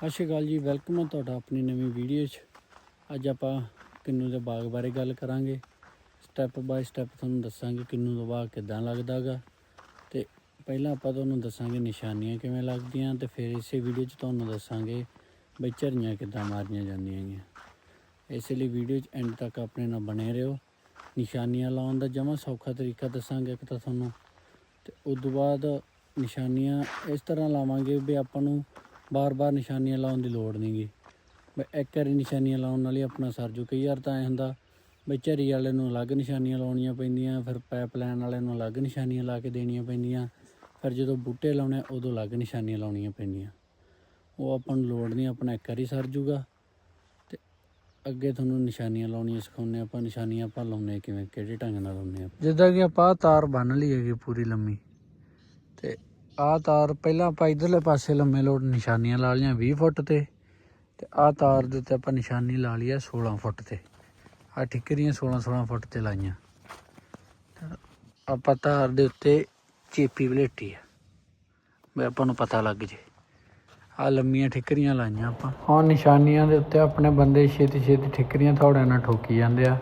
ਸਤਿ ਸ਼੍ਰੀ ਅਕਾਲ ਜੀ ਵੈਲਕਮ ਹੈ ਤੁਹਾਡਾ ਆਪਣੀ ਨਵੀਂ ਵੀਡੀਓ 'ਚ। ਅੱਜ ਆਪਾਂ ਕਿੰਨੂ ਦੇ ਬਾਗ ਬਾਰੇ ਗੱਲ ਕਰਾਂਗੇ। ਸਟੈਪ ਬਾਈ ਸਟੈਪ ਤੁਹਾਨੂੰ ਦੱਸਾਂਗੇ ਕਿੰਨੂ ਦਾ ਬਾਗ ਕਿੱਦਾਂ ਲੱਗਦਾਗਾ ਤੇ ਪਹਿਲਾਂ ਆਪਾਂ ਤੁਹਾਨੂੰ ਦੱਸਾਂਗੇ ਨਿਸ਼ਾਨੀਆਂ ਕਿਵੇਂ ਲੱਗਦੀਆਂ ਤੇ ਫਿਰ ਇਸੇ ਵੀਡੀਓ 'ਚ ਤੁਹਾਨੂੰ ਦੱਸਾਂਗੇ ਬਈ ਝਰੀਆਂ ਕਿੱਦਾਂ ਮਾਰੀਆਂ ਜਾਂਦੀਆਂ ਹੈਗੀਆਂ ਇਸ ਲਈ ਵੀਡੀਓ 'ਚ ਐਂਡ ਤੱਕ ਆਪਣੇ ਨਾਲ ਬਣੇ ਰਹੋ। ਨਿਸ਼ਾਨੀਆਂ ਲਾਉਣ ਦਾ ਜਮਾ ਸੌਖਾ ਤਰੀਕਾ ਦੱਸਾਂਗੇ ਇੱਕ ਤਾਂ ਤੁਹਾਨੂੰ। ਤੇ ਉਸ ਤੋਂ ਬਾਅਦ ਨਿਸ਼ਾਨੀਆਂ ਇਸ ਤਰ੍ਹਾਂ ਲਾਵਾਂਗੇ ਵੀ ਆਪਾਂ ਨੂੰ ਬਾਰ-ਬਾਰ ਨਿਸ਼ਾਨੀਆਂ ਲਾਉਣ ਦੀ ਲੋੜ ਨਹੀਂਗੀ ਬਈ ਇੱਕ ਵਾਰੀ ਨਿਸ਼ਾਨੀਆਂ ਲਾਉਣ ਨਾਲ ਹੀ ਆਪਣਾ ਸਰ ਜੂ। ਕਈ ਵਾਰ ਤਾਂ ਐ ਹੁੰਦਾ ਬਈ ਝਰੀ ਵਾਲੇ ਨੂੰ ਅਲੱਗ ਨਿਸ਼ਾਨੀਆਂ ਲਾਉਣੀਆਂ ਪੈਂਦੀਆਂ, ਫਿਰ ਪਾਈਪ ਲਾਈਨ ਵਾਲੇ ਨੂੰ ਅਲੱਗ ਨਿਸ਼ਾਨੀਆਂ ਲਾ ਕੇ ਦੇਣੀਆਂ ਪੈਂਦੀਆਂ, ਫਿਰ ਜਦੋਂ ਬੂਟੇ ਲਾਉਣੇ ਉਦੋਂ ਅਲੱਗ ਨਿਸ਼ਾਨੀਆਂ ਲਾਉਣੀਆਂ ਪੈਂਦੀਆਂ। ਉਹ ਆਪਾਂ ਨੂੰ ਲੋੜ ਨਹੀਂ ਆਪਣਾ ਇੱਕ ਵਾਰੀ ਸਰ ਜੂਗਾ। ਤੇ ਅੱਗੇ ਤੁਹਾਨੂੰ ਨਿਸ਼ਾਨੀਆਂ ਲਾਉਣੀਆਂ ਸਿਖਾਉਂਦੇ ਆਪਾਂ। ਨਿਸ਼ਾਨੀਆਂ ਆਪਾਂ ਲਾਉਣੇ ਕਿਵੇਂ, ਕਿਹੜੇ ਢੰਗ ਨਾਲ ਲਾਉਣੇ ਆ ਜਿੱਦਾਂ ਕਿ ਆਪਾਂ ਤਾਰ ਬੰਨ ਲਈ ਹੈਗੀ ਪੂਰੀ ਲੰਮੀ। ਤੇ ਆਹ ਤਾਰ ਪਹਿਲਾਂ ਆਪਾਂ ਇਧਰਲੇ ਪਾਸੇ ਲੰਮੇ ਲੋਡ ਨਿਸ਼ਾਨੀਆਂ ਲਾ ਲਈਆਂ 20 ਫੁੱਟ ਤੇ ਤੇ ਆਹ ਤਾਰ ਦੇ ਉੱਤੇ ਆਪਾਂ ਨਿਸ਼ਾਨੀ ਲਾ ਲਈ ਆ 16 ਫੁੱਟ ਤੇ। ਆਹ ਠਿੱਕਰੀਆਂ 16 16 ਫੁੱਟ ਤੇ ਲਾਈਆਂ। ਆਪਾਂ ਤਾਰ ਦੇ ਉੱਤੇ ਚੇਪੀ ਬਲੇਟੀ ਆ। ਵੀ ਆਪਾਂ ਨੂੰ ਪਤਾ ਲੱਗ ਜੇ। ਆ ਲੰਮੀਆਂ ਠਿੱਕਰੀਆਂ ਲਾਈਆਂ ਆਪਾਂ। ਹੁਣ ਨਿਸ਼ਾਨੀਆਂ ਦੇ ਉੱਤੇ ਆਪਣੇ ਬੰਦੇ ਛੇਤੀ ਛੇਤੀ ਠਿੱਕਰੀਆਂ ਥੋੜੇ ਨਾਲ ਠੋਕੀ ਜਾਂਦੇ ਆ।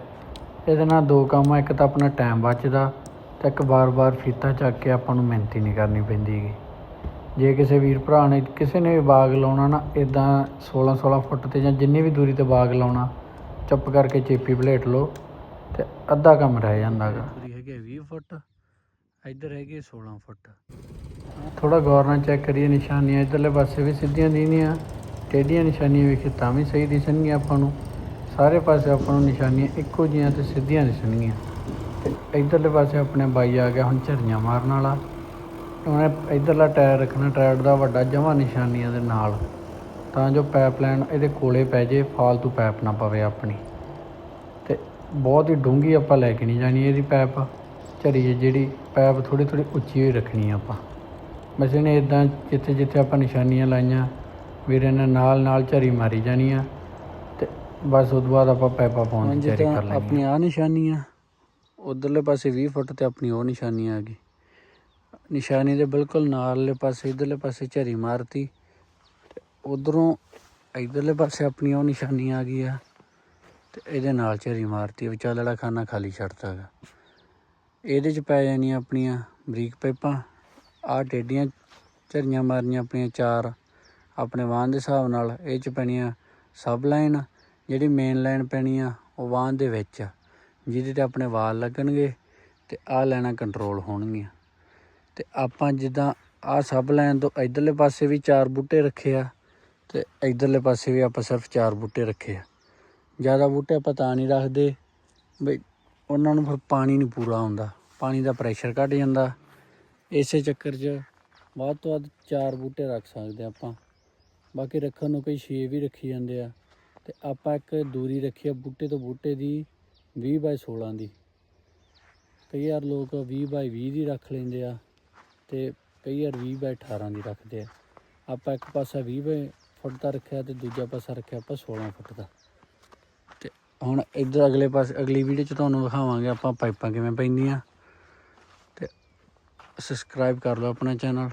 ਇਹਦੇ ਨਾਲ ਦੋ ਕੰਮ ਆ, ਇੱਕ ਤਾਂ ਆਪਣਾ ਟਾਈਮ ਬਚਦਾ। ਤੇ ਇੱਕ ਵਾਰ-ਵਾਰ ਫੀਤਾ ਚੱਕ ਕੇ ਆਪਾਂ ਨੂੰ ਮਿਹਨਤੀ ਨਹੀਂ ਕਰਨੀ ਪੈਂਦੀ ਗੀ ਜੇ ਕਿਸੇ ਵੀਰ ਭਰਾ ਨੇ ਕਿਸੇ ਨੇ ਵੀ ਬਾਗ ਲਾਉਣਾ ਨਾ ਇਦਾਂ 16-16 ਫੁੱਟ ਤੇ ਜਾਂ ਜਿੰਨੀ ਵੀ ਦੂਰੀ ਤੇ ਬਾਗ ਲਾਉਣਾ ਚੁੱਪ ਕਰਕੇ ਚੇਪੀ ਬਲੇਟ ਲਓ ਤੇ ਅੱਧਾ ਕੰਮ ਰਹਿ ਜਾਂਦਾ ਗਾ ਦੂਰੀ ਹੈਗੀ 20 ਫੁੱਟ ਇੱਧਰ ਹੈਗੀ 16 ਫੁੱਟ। ਥੋੜਾ ਗੌਰ ਨਾਲ ਚੈੱਕ ਕਰੀਏ ਨਿਸ਼ਾਨੀਆਂ ਇਧਰਲੇ ਪਾਸੇ ਵੀ ਸਿੱਧੀਆਂ ਦੀਨੀਆਂ ਟੇਢੀਆਂ ਨਿਸ਼ਾਨੀਆਂ ਵੇਖੀ ਤਾਂ ਵੀ ਸਹੀ ਦਿਸਣਗੀਆਂ ਆਪਾਂ ਨੂੰ। ਸਾਰੇ ਪਾਸੇ ਆਪਾਂ ਨੂੰ ਨਿਸ਼ਾਨੀਆਂ ਇੱਕੋ ਜਿਹੀਆਂ ਤੇ ਸਿੱਧੀਆਂ ਦਿਸਣਗੀਆਂ। ਤੇ ਇਧਰਲੇ ਪਾਸੇ ਆਪਣੇ ਬਾਈ ਆ ਗਿਆ ਹੁਣ ਝਰੀਆਂ ਮਾਰਨ ਵਾਲਾ। ਉਹਨੇ ਇਧਰਲਾ ਟਾਇਰ ਰੱਖਣਾ ਟਾਇਰ ਦਾ ਵੱਡਾ ਜਮਾ ਨਿਸ਼ਾਨੀਆਂ ਦੇ ਨਾਲ। ਤਾਂ ਜੋ ਪਾਈਪਲਾਈਨ ਇਹਦੇ ਕੋਲੇ ਪੈ ਜੇ ਫਾਲਤੂ ਪਾਈਪ ਨਾ ਪਵੇ ਆਪਣੀ। ਤੇ ਬਹੁਤ ਹੀ ਡੂੰਘੀ ਆਪਾਂ ਲੈ ਕੇ ਨਹੀਂ ਜਾਣੀ ਇਹਦੀ ਪਾਈਪ। ਝਰੀ ਜਿਹੜੀ ਪਾਈਪ ਥੋੜੀ ਥੋੜੀ ਉੱਚੀ ਹੋਈ ਰੱਖਣੀ ਆਪਾਂ। ਬਸ ਇਹਨੇ ਇਦਾਂ ਜਿੱਥੇ ਜਿੱਥੇ ਆਪਾਂ ਨਿਸ਼ਾਨੀਆਂ ਲਾਈਆਂ ਵੀਰੇ ਨੇ ਨਾਲ ਨਾਲ ਝਰੀ ਮਾਰੀ ਜਾਣੀ ਆ। ਤੇ ਬਸ ਉਸ ਤੋਂ ਬਾਅਦ ਆਪਾਂ ਪਾਈਪਾਂ ਪਾਉਣ ਦੀ ਤਿਆਰੀ ਕਰ ਲੈਣੀ ਆਪਣੀ ਆ ਨਿਸ਼ਾਨੀਆਂ ਉਧਰਲੇ ਪਾਸੇ 20 ਫੁੱਟ ਤੇ ਆਪਣੀ ਉਹ ਨਿਸ਼ਾਨੀ ਆ ਗਈ। ਨਿਸ਼ਾਨੀ ਦੇ ਬਿਲਕੁਲ ਨਾਲਲੇ ਪਾਸੇ ਇਧਰਲੇ ਪਾਸੇ ਝਰੀ ਮਾਰਤੀ। ਤੇ ਉਧਰੋਂ ਇਧਰਲੇ ਪਾਸੇ ਆਪਣੀ ਉਹ ਨਿਸ਼ਾਨੀ ਆ ਗਈ ਆ। ਤੇ ਇਹਦੇ ਨਾਲ ਝਰੀ ਮਾਰਤੀ ਵਿਚਾਲੇ ਖਾਨਾ ਖਾਲੀ ਛੱਡਤਾ ਗਾ। ਇਹਦੇ ਚ ਪੈ ਜਾਣੀਆਂ ਆਪਣੀਆਂ ਬਰੀਕ ਪਾਈਪਾਂ। ਆਹ ਟੇਡੀਆਂ ਝਰੀਆਂ ਮਾਰਨੀਆਂ ਆਪਣੀਆਂ ਚਾਰ। ਆਪਣੇ ਵਾਹਨ ਦੇ ਹਿਸਾਬ ਨਾਲ ਇਹ ਚ ਪੈਣੀਆਂ ਸਬ ਲਾਈਨ। ਜਿਹੜੀ ਮੇਨ ਲਾਈਨ ਪੈਣੀ ਆ ਉਹ ਵਾਹਨ ਦੇ ਵਿੱਚ ਆ, ਜਿਹਦੇ ਤੇ ਆਪਣੇ ਵਾਲ ਲੱਗਣਗੇ ਤੇ ਆਹ ਲੈਣਾ ਕੰਟਰੋਲ ਹੋਣਗੀਆਂ। ਤੇ ਆਪਾਂ ਜਿੱਦਾਂ ਆਹ ਸਭ ਲਾਈਨ ਤੋਂ ਇਧਰਲੇ ਪਾਸੇ ਵੀ ਚਾਰ ਬੂਟੇ ਰੱਖੇ ਆ ਤੇ ਇਧਰਲੇ ਪਾਸੇ ਵੀ ਆਪਾਂ ਸਿਰਫ ਚਾਰ ਬੂਟੇ ਰੱਖੇ ਆ। ਜ਼ਿਆਦਾ ਬੂਟੇ ਆਪਾਂ ਤਾਂ ਨਹੀਂ ਰੱਖਦੇ ਬਈ ਉਹਨਾਂ ਨੂੰ ਫਿਰ ਪਾਣੀ ਨਹੀਂ ਪੂਰਾ ਆਉਂਦਾ ਪਾਣੀ ਦਾ ਪ੍ਰੈਸ਼ਰ ਘਟ ਜਾਂਦਾ। ਇਸੇ ਚੱਕਰ 'ਚ ਵੱਧ ਤੋਂ ਵੱਧ ਚਾਰ ਬੂਟੇ ਰੱਖ ਸਕਦੇ ਆਪਾਂ। ਬਾਕੀ ਰੱਖਣ ਨੂੰ ਕੋਈ ਛੇ ਵੀ ਰੱਖੀ ਜਾਂਦੇ ਆ। ਤੇ ਆਪਾਂ ਇੱਕ ਦੂਰੀ ਰੱਖੀ ਆ ਬੂਟੇ ਤੋਂ ਬੂਟੇ ਦੀ 20 ਬਾਈ 16 ਦੀ। ਕਈ ਵਾਰ ਲੋਕ 20 ਬਾਈ 20 ਦੀ ਰੱਖ ਲੈਂਦੇ ਆ ਤੇ ਕਈ ਵਾਰ 20 ਬਾਈ 18 ਦੀ ਰੱਖਦੇ ਆ। ਆਪਾਂ ਇੱਕ ਪਾਸਾ 20 ਬਾਈ ਫੁੱਟ ਦਾ ਰੱਖਿਆ ਤੇ ਦੂਜਾ ਪਾਸਾ ਰੱਖਿਆ ਆਪਾਂ 16 ਫੁੱਟ ਦਾ। ਤੇ ਹੁਣ ਇੱਧਰ ਅਗਲੇ ਪਾਸੇ, ਅਗਲੀ ਵੀਡੀਓ 'ਚ ਤੁਹਾਨੂੰ ਦਿਖਾਵਾਂਗੇ ਆਪਾਂ ਪਾਈਪਾਂ ਕਿਵੇਂ ਪੈਂਦੀਆਂ। ਤੇ ਸਬਸਕ੍ਰਾਈਬ ਕਰ ਲਓ ਆਪਣਾ ਚੈਨਲ